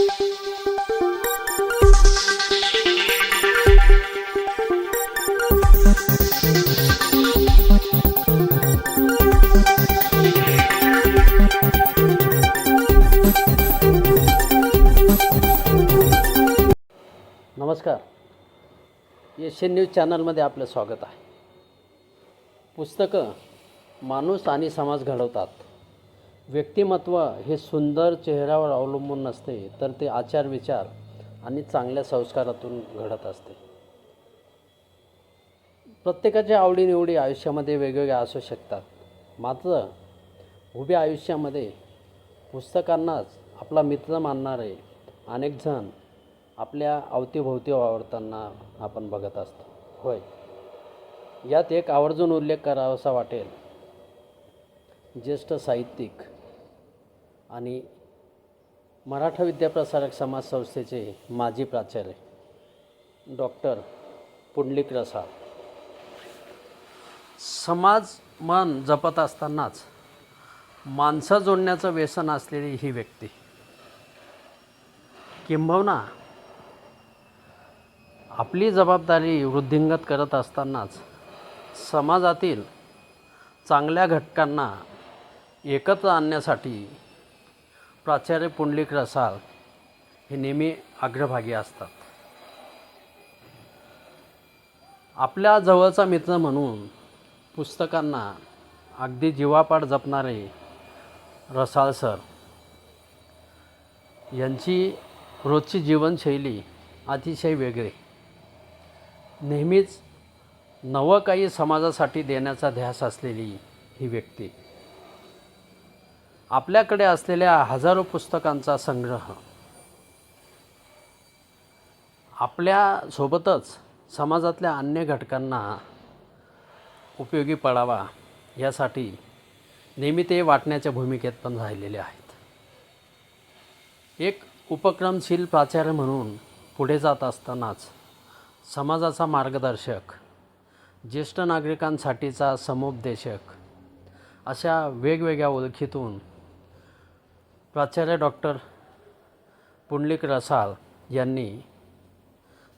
नमस्कार. Asian news चॅनलमध्ये आपलं स्वागत आहे. पुस्तकं माणूस आणि समाज घडवतात. व्यक्तिमत्व हे सुंदर चेहऱ्यावर अवलंबून नसते तर ते आचार विचार आणि चांगल्या संस्कारातून घडत असते. प्रत्येकाच्या आवडीनिवडी आयुष्यामध्ये वेगवेगळ्या असू शकतात. मात्र उभ्या आयुष्यामध्ये पुस्तकांनाच आपला मित्र मानणारे अनेक जण आपल्या अवतीभोवती वावरताना आपण बघत असतो. होय. यात एक आवर्जून उल्लेख करावासा वाटेल. ज्येष्ठ साहित्यिक आणि मराठा विद्याप्रसारक समाज संस्थेचे माजी प्राचार्य डॉक्टर पुंडलिक रसाळ. समाज मन जपत असतानाच माणसं जोडण्याचं व्यसन असलेली ही व्यक्ती. किंबहुना आपली जबाबदारी वृद्धिंगत करत असतानाच समाजातील चांगल्या घटकांना एकत्र आणण्यासाठी प्राचार्य पुंडलिक रसाळ हे नेहमी अग्रभागी असतात. आपल्या जवळचा मित्र म्हणून पुस्तकांना अगदी जीवापाड जपणारे रसाळ सर यांची रोजची जीवनशैली अतिशय वेगळी. नेहमीच नवं काही समाजासाठी देण्याचा ध्यास असलेली ही व्यक्ती. आपल्याकडे असलेल्या हजारो पुस्तकांचा संग्रह. आपल्यासोबतच समाजातल्या अन्य घटकांना उपयोगी पडावा यासाठी नेहमी ते वाटण्याच्या भूमिकेत पण राहिलेले आहेत. एक उपक्रमशील प्राचार्य म्हणून पुढे जात असतानाच समाजाचा मार्गदर्शक ज्येष्ठ नागरिकांसाठीचा समुपदेशक अशा वेगवेगळ्या ओळखीतून प्राचार्य डॉक्टर पुंडलिक रसाळ यांनी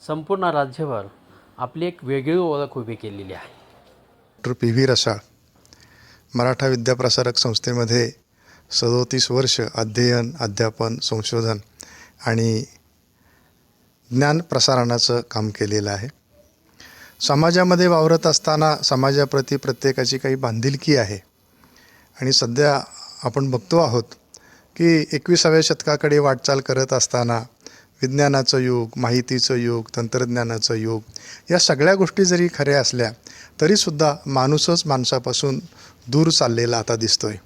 संपूर्ण राज्यभर आपली एक वेगळी ओळख उभी केलेली आहे. Doctor P V Rasal Maratha Vidyaprasarak संस्थेमध्ये सदोतीस वर्ष अध्ययन अध्यापन संशोधन आणि ज्ञान प्रसारणाचं काम केलेलं आहे. समाजामध्ये वावरत असताना समाजाप्रती प्रत्येकाची काही बांधिलकी आहे. आणि सध्या आपण बघतो आहोत की एकविसाव्या शतकाकडे वाटचाल करत असताना विज्ञानाचं युग माहितीचं युग तंत्रज्ञानाचं युग या सगळ्या गोष्टी जरी खऱ्या असल्या तरीसुद्धा माणूसच माणसापासून दूर चाललेला आता दिसतो आहे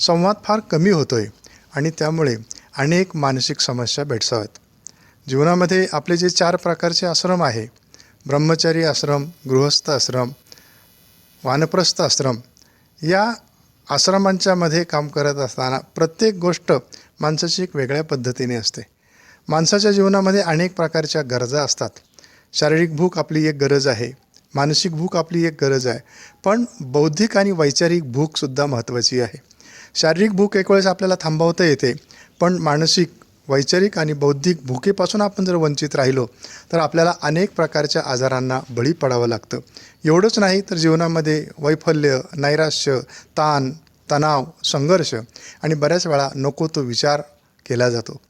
संवाद फार कमी होतो आहे आणि त्यामुळे अनेक मानसिक समस्या भेडसावत. जीवनामध्ये आपले जे चार प्रकारचे आश्रम आहे ब्रह्मचारी आश्रम गृहस्थ आश्रम वानप्रस्थ आश्रम या आश्रमांच्या मध्ये काम करत असताना प्रत्येक गोष्ट माणसाची एक वेगळ्या पद्धतीने असते. माणसाच्या जीवनामध्ये अनेक प्रकारच्या गरजा असतात. शारीरिक भूक आपली एक गरज आहे. मानसिक भूक आपली एक गरज आहे. पण बौद्धिक आणि वैचारिक भूकसुद्धा महत्त्वाची आहे. शारीरिक भूक एक वेळेस आपल्याला थांबवता येते पण मानसिक वैचारिक आणि बौद्धिक भुकेपासून आपण जर वंचित राहिलो तर आपल्याला अनेक प्रकारच्या आजारांना बळी पडावं लागतं. एवढंच नाही तर जीवनामध्ये वैफल्य नैराश्य ताण तणाव संघर्ष आणि बऱ्याच वेळा नको तो विचार केला जातो.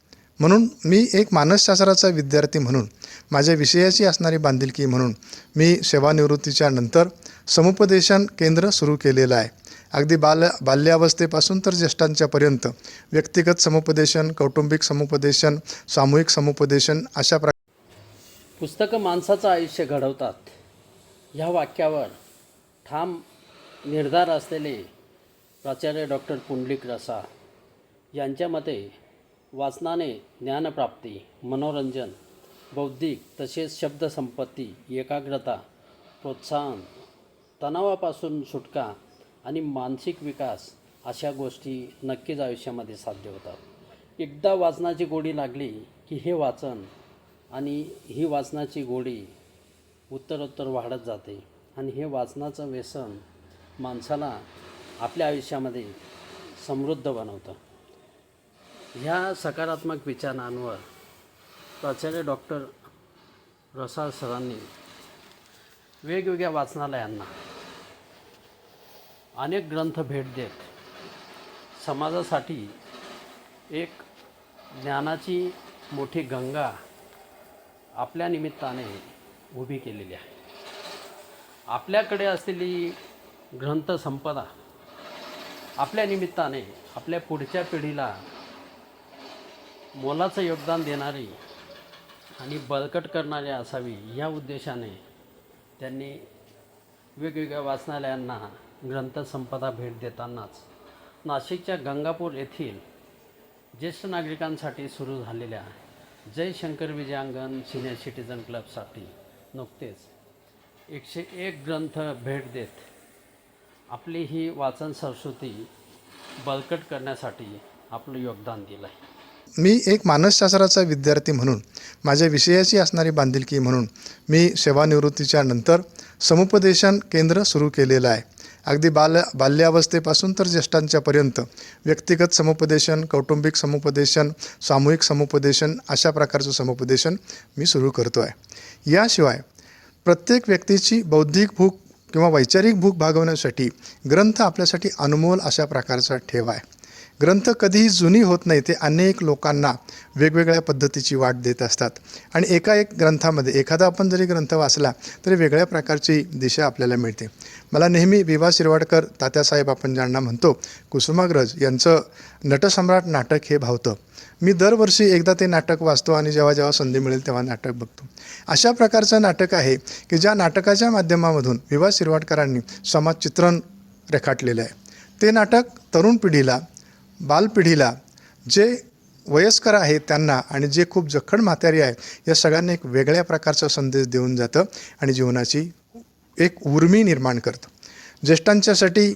म्हणून मी एक मानसशास्त्राचा विद्यार्थी म्हणून माझ्या विषयाची असणारी बांधिलकी म्हणून मी सेवानिवृत्तीच्या नंतर समुपदेशन केंद्र सुरू केलेलं आहे. अगदी बाल बाल्यावस्थेपासून तर ज्येष्ठांच्यापर्यंत. व्यक्तिगत समुपदेशन कौटुंबिक समुपदेशन सामूहिक समुपदेशन अशा प्र पुस्तकं माणसाचं आयुष्य घडवतात. ह्या वाक्यावर ठाम निर्धार असलेले प्राचार्य डॉक्टर पुंडलिक रसा यांच्या मते वाचनाने ज्ञानप्राप्ती मनोरंजन बौद्धिक तसेच शब्दसंपत्ती एकाग्रता प्रोत्साहन तणावापासून सुटका आणि मानसिक विकास अशा गोष्टी नक्कीच आयुष्यामध्ये साध्य होतात. एकदा वाचनाची गोडी लागली की हे वाचन आणि ही वाचनाची गोडी उत्तरोत्तर वाढत जाते आणि हे वाचनाचं व्यसन माणसाला आपल्या आयुष्यामध्ये समृद्ध बनवतं. ह्या सकारात्मक विचारांवर प्राचार्य डॉक्टर रसाळ सरांनी वेगवेगळ्या वाचनालयांना अनेक ग्रंथ भेट देत. समाजासाठी एक ज्ञानाची मोठी गंगा आपल्या निमित्ताने उभी केलेली आहे. आपल्याकडे असलेली ग्रंथसंपदा आपल्या निमित्ताने आपल्या पुढच्या पिढीला मोलाचं योगदान देणारी आणि बळकट करणारी असावी या उद्देशाने त्यांनी वेगवेगळ्या वाचनालयांना ग्रंथसंपदा भेट देतानाच नाशिकच्या गंगापूर येथील ज्येष्ठ नागरिकांसाठी सुरू झालेल्या जय शंकर विजयांगण सिनियर सिटीजन क्लबसाठी नुकतेच एकशे एक ग्रंथ भेट देत आपली ही वाचन संस्कृती बळकट करण्यासाठी आपलं योगदान दिलं आहे मी एक मानसशास्त्राचा विद्यार्थी म्हणून माझ्या विषयाची असणारी बांधिलकी म्हणून मी सेवानिवृत्तीच्या नंतर समुपदेशन केंद्र सुरू केलेलं आहे. अगदी बाल बाल्यावस्थेपासून तर ज्येष्ठांच्यापर्यंत. व्यक्तिगत समुपदेशन कौटुंबिक समुपदेशन सामूहिक समुपदेशन अशा प्रकारचं समुपदेशन मी सुरू करतो आहे याशिवाय प्रत्येक व्यक्तीची बौद्धिक भूक किंवा वैचारिक भूक भागवण्यासाठी ग्रंथ आपल्यासाठी अनमोल अशा प्रकारचा ठेवा आहे. ग्रंथ कधीही जुनी होत नाही ते अनेक लोकांना वेगवेगळ्या पद्धतीची वाट देत असतात. आणि एका एक ग्रंथामध्ये एखादा आपण जरी ग्रंथ वाचला तरी वेगळ्या प्रकारची दिशा आपल्याला मिळते. मला नेहमी विवा शिरवाडकर तात्यासाहेब आपण ज्यांना म्हणतो कुसुमाग्रज यांचं नटसम्राट नाटक हे भावतं. मी दरवर्षी एकदा ते नाटक वाचतो आणि जेव्हा जेव्हा संधी मिळेल तेव्हा नाटक बघतो. अशा प्रकारचं नाटक आहे की ज्या नाटकाच्या माध्यमामधून विवा शिरवाडकरांनी समाजचित्रण रेखाटलेलं आहे. ते नाटक तरुण पिढीला बालपिढीला जे वयस्कर आहे त्यांना आणि जे खूप जखड म्हातारी आहे या सगळ्यांना एक वेगळ्या प्रकारचा संदेश देऊन जातं आणि जीवनाची एक उर्मी निर्माण करतं. ज्येष्ठांच्यासाठी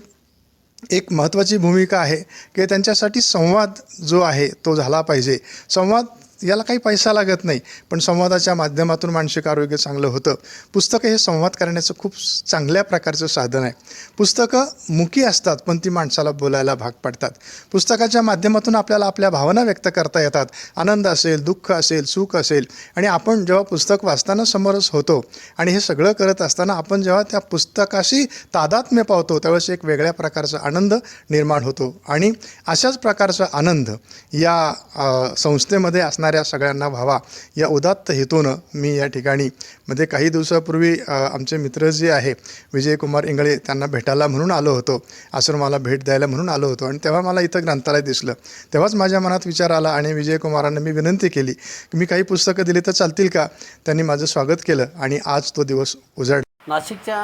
एक महत्त्वाची भूमिका आहे की त्यांच्यासाठी संवाद जो आहे तो झाला पाहिजे. संवाद याला काही पैसा लागत नाही. पण संवादाच्या माध्यमातून मानसिक आरोग्य चांगलं होतं. पुस्तकं हे संवाद करण्याचं खूप चांगल्या प्रकारचं साधन आहे. पुस्तकं मुखी असतात पण ती माणसाला बोलायला भाग पाडतात. पुस्तकाच्या माध्यमातून आपल्याला आपल्या भावना व्यक्त करता येतात. आनंद असेल दुःख असेल सुख असेल. आणि आपण जेव्हा पुस्तक वाचताना समरस होतो आणि हे सगळं करत असताना आपण जेव्हा त्या पुस्तकाशी तादात्म्य पावतो त्यावेळेस एक वेगळ्या प्रकारचा आनंद निर्माण होतो. आणि अशाच प्रकारचा आनंद या संस्थेमध्ये असणार असणाऱ्या सगळ्यांना व्हावा या उदात्त हेतूनं मी या ठिकाणी मध्ये काही दिवसापूर्वी आमचे मित्र जे आहे विजयकुमार इंगळे त्यांना भेटायला म्हणून आलो होतो आश्रमाला भेट द्यायला म्हणून आलो होतो. आणि तेव्हा मला इथं ग्रंथालय दिसलं. तेव्हाच माझ्या मनात विचार आला आणि विजयकुमारांना मी विनंती केली की मी काही पुस्तकं दिली तर चालतील का? त्यांनी माझं स्वागत केलं आणि आज तो दिवस उजाड नाशिकच्या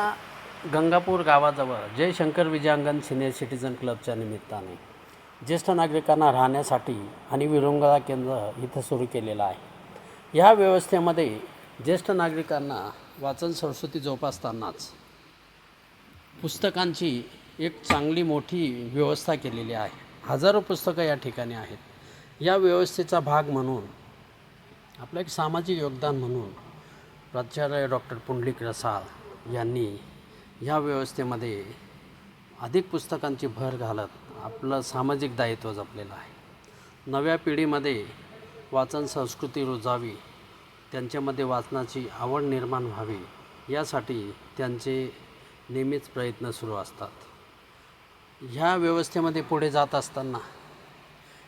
गंगापूर गावाजवळ जय शंकर विजयांगण सिनियर सिटीजन क्लबच्या निमित्ताने ज्येष्ठ नागरिकांना राहण्यासाठी आणि विरंगुळा केंद्र इथं सुरू केलेलं आहे. ह्या व्यवस्थेमध्ये ज्येष्ठ नागरिकांना वाचन संस्कृती जोपासतानाच पुस्तकांची एक चांगली मोठी व्यवस्था केलेली आहे. हजारो पुस्तकं या ठिकाणी आहेत. या व्यवस्थेचा भाग म्हणून आपलं एक सामाजिक योगदान म्हणून प्राचार्य डॉक्टर पुंडलिक रसाळ यांनी ह्या व्यवस्थेमध्ये अधिक पुस्तकांची भर घालत आपलं सामाजिक दायित्व जपलेलं आहे. नव्या पिढीमध्ये वाचन संस्कृती रुजावी त्यांच्यामध्ये वाचनाची आवड निर्माण व्हावी यासाठी त्यांचे नेहमीच प्रयत्न सुरू असतात. ह्या व्यवस्थेमध्ये पुढे जात असताना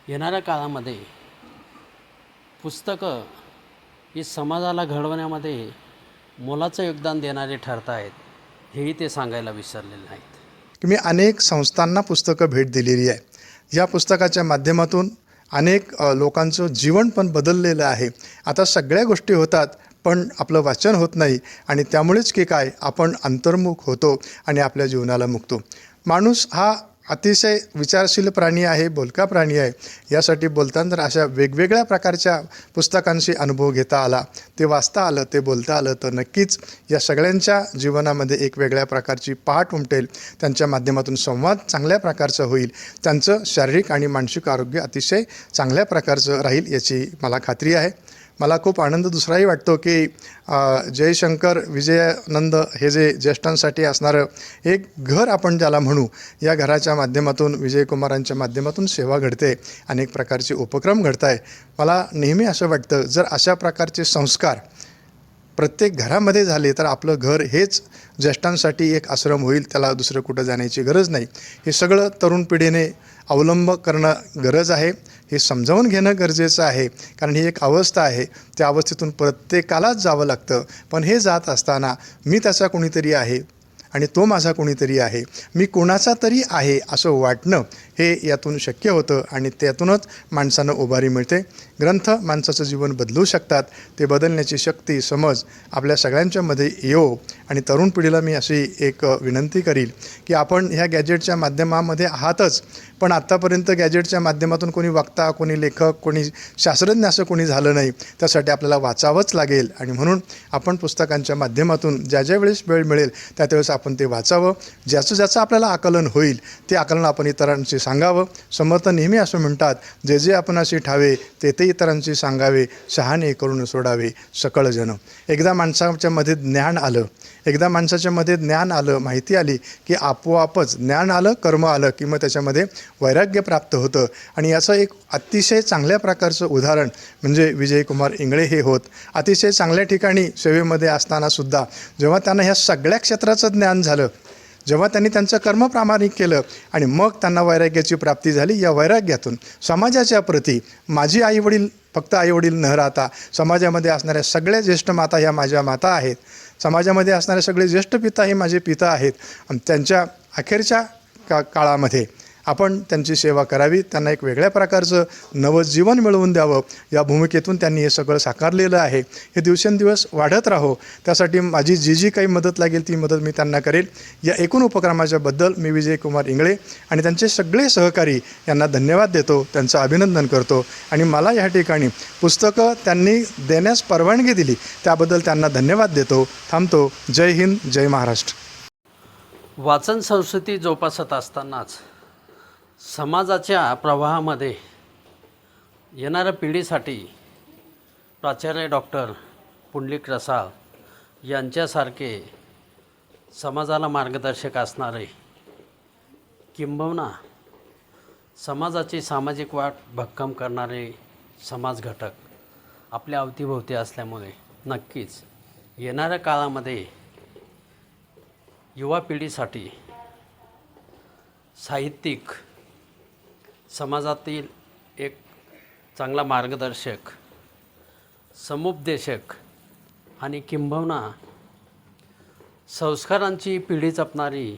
येणाऱ्या काळामध्ये पुस्तकं ही समाजाला घडवण्यामध्ये मोलाचं योगदान देणारे ठरत आहेत हेही ते सांगायला विसरलेले नाहीत. की मी अनेक संस्थांना पुस्तकं भेट दिलेली आहे. या पुस्तकाच्या माध्यमातून अनेक लोकांचं जीवन पण बदललेलं आहे. आता सगळ्या गोष्टी होतात पण आपलं वाचन होत नाही आणि त्यामुळेच की काय आपण अंतर्मुख होतो आणि आपल्या जीवनाला मुकतो. माणूस हा अतिशय विचारशील प्राणी आहे बोलका प्राणी आहे. यासाठी बोलताना तर अशा वेगवेगळ्या प्रकारच्या पुस्तकांशी अनुभव घेता आला ते वाचता आलं ते बोलता आलं तर नक्कीच या सगळ्यांच्या जीवनामध्ये एक वेगळ्या प्रकारची पहाट उमटेल. त्यांच्या माध्यमातून संवाद चांगल्या प्रकारचा होईल. त्यांचं शारीरिक आणि मानसिक आरोग्य अतिशय चांगल्या प्रकारचं राहील याची मला खात्री आहे. मला खूप आनंद दुसराही वाटतो की जयशंकर विजयानंद हे जे ज्येष्ठांसाठी असणारं एक घर आपण ज्याला म्हणू या घराच्या माध्यमातून विजयकुमारांच्या माध्यमातून सेवा घडते अनेक प्रकारचे उपक्रम घडत आहे मला नेहमी असं वाटतं जर अशा प्रकारचे संस्कार प्रत्येक घरामध्ये झाले तर आपलं घर हेच ज्येष्ठांसाठी एक आश्रम होईल त्याला दुसरं कुठं जाण्याची गरज नाही. हे सगळं तरुण पिढीने अवलंब करणं गरज आहे. हे समजावून घेणं गरजेचं आहे. कारण ही एक अवस्था आहे. त्या अवस्थेतून प्रत्येकालाच जावं लागतं. पण हे जात असताना मी त्याचा कोणीतरी आहे आणि तो माझा कोणीतरी आहे. मी कोणाचा तरी आहे असं वाटणं हे यातून शक्य होतं आणि त्यातूनच माणसानं उभारी मिळते. ग्रंथ माणसाचं जीवन बदलू शकतात. ते बदलण्याची शक्ती समज आपल्या सगळ्यांच्यामध्ये येवो. आणि तरुण पिढीला मी अशी एक विनंती करील की आपण ह्या गॅजेटच्या माध्यमामध्ये आहातच पण आत्तापर्यंत गॅजेटच्या माध्यमातून कोणी वक्ता कोणी लेखक कोणी शास्त्रज्ञ असं कोणी झालं नाही. त्यासाठी आपल्याला वाचावंच लागेल. आणि म्हणून आपण पुस्तकांच्या माध्यमातून ज्या ज्या वेळेस वेळ मिळेल त्या त्यावेळेस आपण ते वाचावं. ज्याचं ज्याचं आपल्याला आकलन होईल ते आकलन आपण इतरांशी सांगावं. समर्थ नेहमी असं म्हणतात जे जे आपण अशी ठावे ते ते इतरांशी सांगावे. शहाणे करून सोडावे. सकळजन एकदा माणसाच्या मध्ये ज्ञान आलं एकदा माणसाच्या मध्ये ज्ञान आलं माहिती आली की आपोआपच ज्ञान आलं कर्म आलं की मग त्याच्यामध्ये वैराग्य प्राप्त होतं. आणि याचं एक अतिशय चांगल्या प्रकारचं उदाहरण म्हणजे विजयकुमार इंगळे हे होत. अतिशय चांगल्या ठिकाणी सेवेमध्ये असतानासुद्धा जेव्हा त्यांना ह्या सगळ्या क्षेत्राचं ज्ञान झालं जेव्हा त्यांनी त्यांचं कर्म प्रामाणिक केलं आणि मग त्यांना वैराग्याची प्राप्ती झाली या वैराग्यातून. समाजाच्या प्रती माझी आईवडील फक्त आईवडील न राहता समाजामध्ये असणाऱ्या सगळ्या ज्येष्ठ माता ह्या माझ्या माता आहेत. समाजामध्ये असणारे सगळे ज्येष्ठ पिता हे माझे पिता आहेत. आणि त्यांच्या अखेरच्या का काळामध्ये आपण त्यांची सेवा करावी त्यांना एक वेगळ्या प्रकारचं नवं जीवन मिळवून द्यावं. या भूमिकेतून त्यांनी हे सगळं साकारलेलं आहे. हे दिवसेंदिवस वाढत राहो. त्यासाठी माझी जी जी काही मदत लागेल ती मदत मी त्यांना करेल. या एकूण उपक्रमाच्याबद्दल मी विजय कुमार इंगळे आणि त्यांचे सगळे सहकारी यांना धन्यवाद देतो त्यांचं अभिनंदन करतो. आणि मला या ठिकाणी पुस्तकं त्यांनी देण्यास परवानगी दिली त्याबद्दल त्यांना धन्यवाद देतो. थांबतो. जय हिंद जय महाराष्ट्र. वाचन संस्कृती जोपासत असतानाच समाजाच्या प्रवाहामध्ये येणाऱ्या पिढीसाठी प्राचार्य डॉक्टर पुंडलिक रसाळ यांच्यासारखे समाजाला मार्गदर्शक असणारे किंबहुना समाजाची सामाजिक वाट भक्कम करणारे समाज घटक आपल्या अवतीभोवती असल्यामुळे नक्कीच येणाऱ्या काळामध्ये युवा पिढीसाठी साहित्यिक समाजातील एक चांगला मार्गदर्शक समुपदेशक आणि किंबहुना संस्कारांची पिढी जपणारी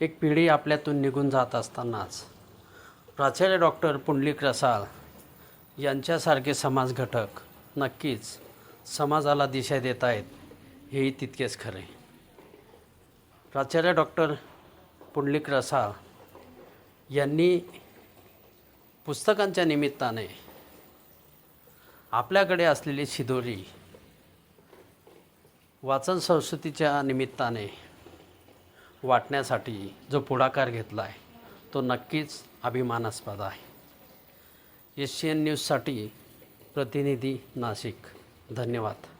एक पिढी आपल्यातून निघून जात असतानाच प्राचार्य डॉक्टर पुंडलिक रसाळ यांच्यासारखे समाज घटक नक्कीच समाजाला दिशा देत आहेत हेही तितकेच खरे. प्राचार्य डॉक्टर पुंडलिक रसाळ यांनी पुस्तकांच्या निमित्ताने आपल्याकडे असलेली शिदोरी वाचन संस्कृतीच्या निमित्ताने वाटण्यासाठी जो पुढाकार घेतला आहे तो नक्कीच अभिमानास्पद आहे. एशियन न्यूजसाठी प्रतिनिधी नाशिक. धन्यवाद.